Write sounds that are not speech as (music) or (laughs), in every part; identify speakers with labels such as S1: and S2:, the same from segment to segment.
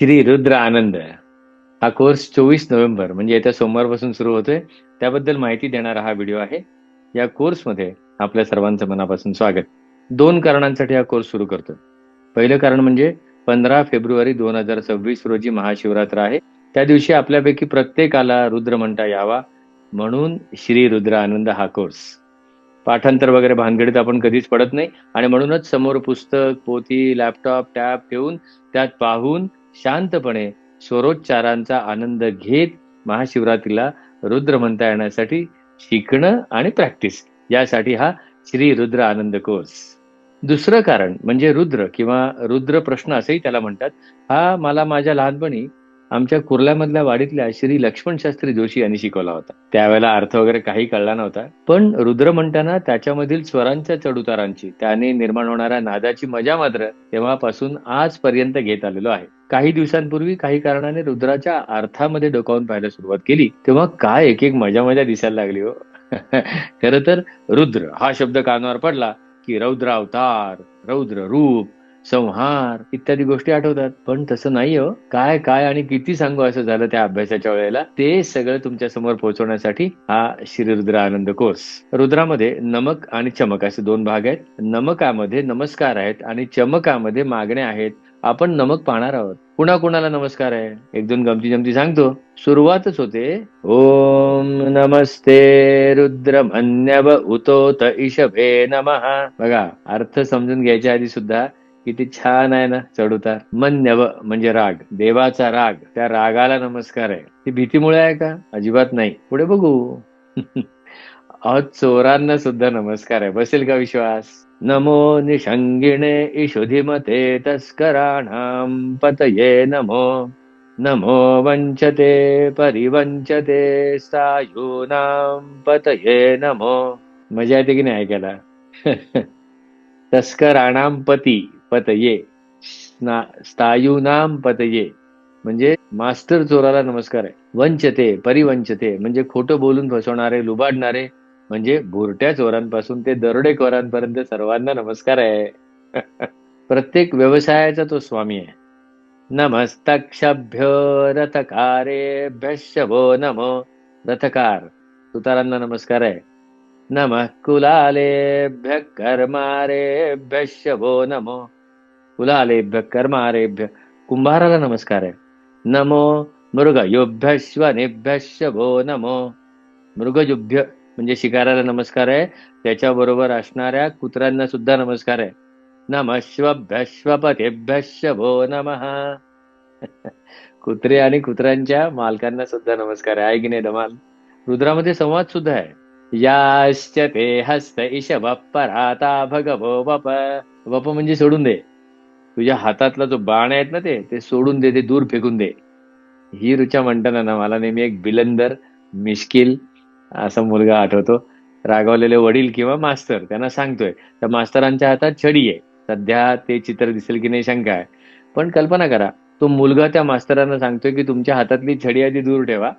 S1: श्री रुद्र आनंद हा कोर्स चोवीस नोव्हेंबर म्हणजे येत्या सोमवारपासून सुरू होतोय. त्याबद्दल माहिती देणारा हा व्हिडिओ आहे. या कोर्समध्ये आपल्या सर्वांचं मनापासून स्वागत. दोन कारणांसाठी हा कोर्स सुरू करतो पहिलं कारण म्हणजे पंधरा फेब्रुवारी दोन हजार सव्वीस रोजी महाशिवरात्र आहे. त्या दिवशी आपल्यापैकी प्रत्येकाला रुद्र म्हणता यावा. म्हणून श्री रुद्र आनंद हा कोर्स पाठांतर वगैरे भानगडीत आपण कधीच पडत नाही. आणि म्हणूनच समोर पुस्तक पोथी लॅपटॉप टॅब ठेवून त्यात पाहून शांतपणे स्वरोच्चारांचा आनंद घेत महाशिवरात्रीला रुद्र म्हणता येण्यासाठी शिकणं आणि प्रॅक्टिस यासाठी हा श्री रुद्र आनंद कोर्स. दुसरं कारण म्हणजे रुद्र किंवा रुद्र प्रश्न असंही त्याला म्हणतात. हा मला माझ्या लहानपणी आमच्या कुर्ल्यामधल्या वाडीतल्या श्री लक्ष्मण शास्त्री जोशी यांनी शिकवला होता. त्यावेळेला अर्थ वगैरे काही कळला नव्हता. पण रुद्र म्हणताना त्याच्यामधील स्वरांच्या चढउतारांची त्याने निर्माण होणाऱ्या नादाची मजा मात्र तेव्हापासून आजपर्यंत घेत आलेलो आहे. काही दिवसांपूर्वी काही कारणाने रुद्राच्या अर्थामध्ये डोकावून पाहायला सुरुवात केली तेव्हा काय एक एक मजा मजा दिसायला लागली हो. (laughs) खर तर रुद्र हा शब्द कानावर पडला की रौद्र अवतार रौद्र रूप संहार इत्यादी गोष्टी आठवतात. पण तसं नाही हो. काय काय आणि किती सांगू असं झालं त्या अभ्यासाच्या वेळेला ते सगळं तुमच्यासमोर पोहोचवण्यासाठी हा श्रीरुद्र आनंद कोर्स. रुद्रामध्ये नमक आणि चमक असे दोन भाग आहेत. नमकामध्ये नमस्कार आहेत आणि चमकामध्ये मागण्या आहेत. आपण नमक पाहणार आहोत. कुणा कुणाला नमस्कार आहे? एक दोन गमती जमती सांगतो. सुरुवातच होते. ओम नमस्ते रुद्र मन्यव उतोत इशभे नमः. बघा अर्थ समजून घ्यायच्या आधी सुद्धा किती छान आहे ना चढउतार. मन्यव म्हणजे राग. देवाचा राग. त्या रागाला नमस्कार आहे. ती भीतीमुळे आहे का? अजिबात नाही. पुढे बघू. (laughs) अहो चोरांना सुद्धा नमस्कार आहे. बसेल का विश्वास? नमो निषङ्गिणे इषुधिमते तस्कराणां पतये नमो। नमो वञ्चते परिवञ्चते सायूनाम पतये नमो। मजा येते की नाही ऐकायला? (laughs) तस्कराणाम पती पतये स्थायूनाम पतये। म्हणजे मास्टर चोराला नमस्कार आहे। वंचते परिवंचते म्हणजे खोटं बोलून फसवणारे लुबाडणारे म्हणजे भुरट्या चोरांपासून ते दरोडेखोरांपर्यंत सर्वांना नमस्कार आहे. (laughs) प्रत्येक व्यवसायाचा तो स्वामी आहे. नमस्तक्षभ्यो रथकारेभ्यशभो नमो रथकार. तुतारांना नमस्कार आहे. नमः कुलालेभ्य कर्मारेभ्यशभो नमो. कुलालेभ्य कर्मारेभ्य कुंभाराला नमस्कार आहे. नमो भो नमो. मृगयुभ्य म्हणजे शिकाराला नमस्कार आहे. त्याच्याबरोबर असणाऱ्या कुत्र्यांना सुद्धा नमस्कार आहे. नमश्वभ्यश्वपतेभ्यशभो नम. कुत्रे आणि कुत्र्यांच्या मालकांना सुद्धा नमस्कार आहे. की नाही धमाल? रुद्रामध्ये संवाद सुद्धा आहे. याश्च ते हस्त इश पराता भगवो वप. वप म्हणजे सोडून दे. तुझ्या हातातला जो बाण आहेत ना ते ते सोडून दे ते दूर फेकून दे. ही रुचा म्हणताना ना मला नेहमी एक बिलंदर मिश्किल असा मुलगा आठवतो. रागावलेले वडील किंवा मास्तर त्यांना सांगतोय. तर मास्तरांच्या हातात छडी आहे. सध्या ते चित्र दिसेल की नाही शंका आहे. पण कल्पना करा तो मुलगा त्या मास्तरांना सांगतोय की तुमच्या हातातली छडी आधी दूर ठेवा.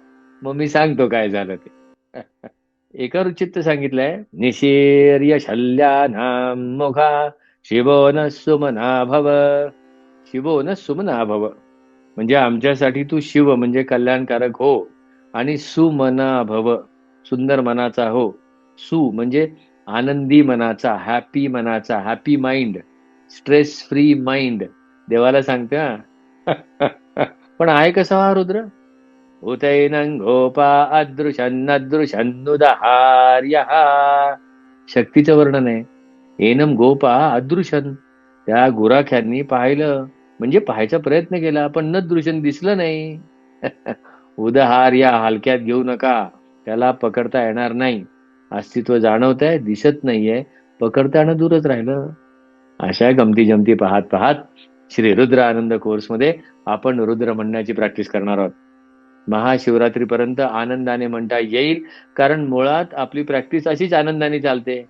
S1: मग मी सांगतो काय झालं ते. (laughs) एका रुचित सांगितलंय निशीर्य शल्यानाम मोघा शिवो न सुमना भव. शिवो न सुमना भव. म्हणजे आमच्यासाठी तू शिव म्हणजे कल्याणकारक हो. आणि सुमना भव. सुंदर मनाचा हो. सु म्हणजे आनंदी मनाचा हॅपी मनाचा happy mind stress free mind देवाला सांगते हा. (laughs) पण आहे कसा हा रुद्र? उतैनं गोपा अदृशन्नदृशन्नुदहार्य शक्तीचं वर्णन आहे. एनम गोपा अदृशन. त्या गुराख्यांनी पाहिलं. म्हणजे पाहायचा प्रयत्न केला पण न दृशन दिसलं नाही. (laughs) उदहार या हलक्यात घेऊ नका. त्याला पकडता येणार नाही. अस्तित्व जाणवत आहे दिसत नाहीये. पकडता येणं दूरच राहिलं. अशा गमती जमती पाहत पाहत श्री रुद्र आनंद कोर्समध्ये आपण रुद्र म्हणण्याची प्रॅक्टिस करणार आहोत. महाशिवरात्रीपर्यंत आनंदाने म्हणता येईल कारण मुळात आपली प्रॅक्टिस अशीच आनंदाने चालते.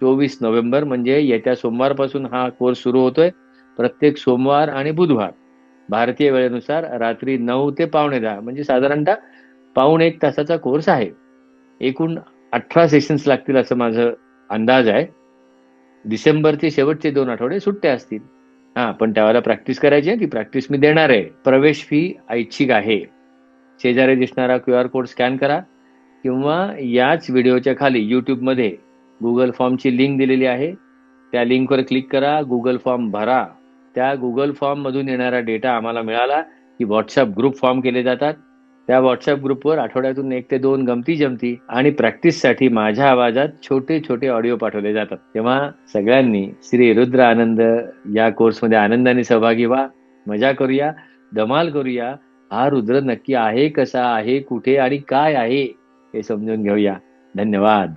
S1: चोवीस नोव्हेंबर म्हणजे येत्या सोमवारपासून हा कोर्स सुरू होतोय. प्रत्येक सोमवार आणि बुधवार. भारतीय वेळेनुसार रात्री नऊ ते पावणे दहा म्हणजे साधारणतः पाऊण एक तासाचा कोर्स आहे. एकूण अठरा सेशन्स लागतील असं माझं अंदाज आहे. डिसेंबरचे शेवटचे दोन आठवडे सुट्टे असतील. हां पण त्यावेळेला प्रॅक्टिस करायची आहे ती प्रॅक्टिस मी देणार आहे. प्रवेश फी ऐच्छिक आहे. शेजारी दिसणारा क्यू आर कोड स्कॅन करा किंवा याच व्हिडिओच्या खाली यूट्यूबमध्ये गुगल फॉर्मची लिंक दिलेली आहे. त्या लिंकवर क्लिक करा गुगल फॉर्म भरा. त्या गुगल फॉर्ममधून येणारा डेटा आम्हाला मिळाला की व्हॉट्सअप ग्रुप फॉर्म केले जातात. त्या व्हॉट्सअप ग्रुपवर आठवड्यातून एक ते दोन गमती जमती आणि प्रॅक्टिससाठी माझ्या आवाजात छोटे छोटे ऑडिओ पाठवले जातात. तेव्हा सगळ्यांनी श्री रुद्र आनंद या कोर्समध्ये आनंदाने सहभागी व्हा. मजा करूया धमाल करूया. हा रुद्र नक्की आहे कसा आहे कुठे आणि काय आहे हे समजून घेऊया. धन्यवाद.